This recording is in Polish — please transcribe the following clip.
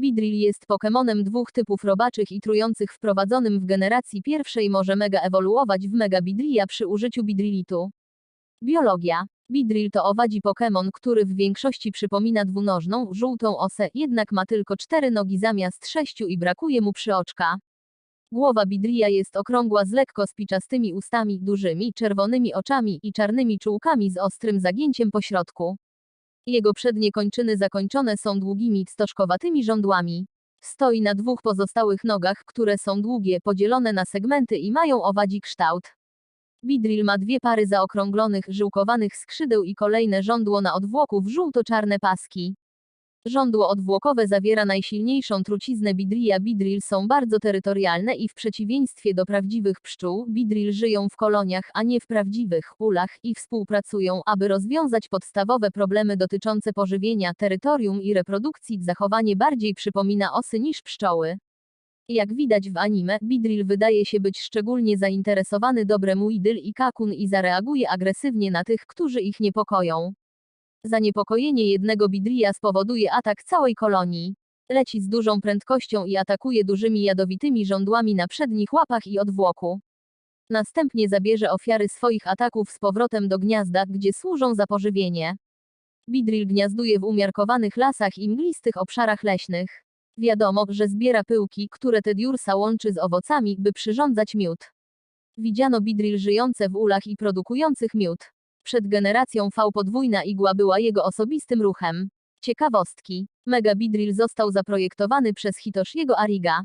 Bidrill jest Pokemonem dwóch typów robaczych i trujących wprowadzonym w generacji pierwszej może mega ewoluować w Mega Bidrilla przy użyciu Bidrillitu. Biologia. Bidrill to owadzi Pokémon, który w większości przypomina dwunożną, żółtą osę, jednak ma tylko cztery nogi zamiast sześciu i brakuje mu przyoczka. Głowa Bidrilla jest okrągła z lekko spiczastymi ustami, dużymi, czerwonymi oczami i czarnymi czułkami z ostrym zagięciem po środku. Jego przednie kończyny zakończone są długimi, stożkowatymi żądłami. Stoi na dwóch pozostałych nogach, które są długie, podzielone na segmenty i mają owadzi kształt. Bidrill ma dwie pary zaokrąglonych, żyłkowanych skrzydeł i kolejne żądło na odwłoku w żółto-czarne paski. Żądło odwłokowe zawiera najsilniejszą truciznę Bidrilla. Bidrill są bardzo terytorialne i w przeciwieństwie do prawdziwych pszczół, Bidrill żyją w koloniach, a nie w prawdziwych ulach i współpracują, aby rozwiązać podstawowe problemy dotyczące pożywienia, terytorium i reprodukcji. Zachowanie bardziej przypomina osy niż pszczoły. Jak widać w anime, Bidrill wydaje się być szczególnie zainteresowany dobrem Weedle i Kakun i zareaguje agresywnie na tych, którzy ich niepokoją. Zaniepokojenie jednego Bidrilla spowoduje atak całej kolonii. Leci z dużą prędkością i atakuje dużymi jadowitymi żądłami na przednich łapach i odwłoku. Następnie zabierze ofiary swoich ataków z powrotem do gniazda, gdzie służą za pożywienie. Bidrill gniazduje w umiarkowanych lasach i mglistych obszarach leśnych. Wiadomo, że zbiera pyłki, które Tediursa łączy z owocami, by przyrządzać miód. Widziano Bidrill żyjące w ulach i produkujących miód. Przed generacją V podwójna igła była jego osobistym ruchem. Ciekawostki. Mega Bidrill został zaprojektowany przez Hitoshiego Ariga.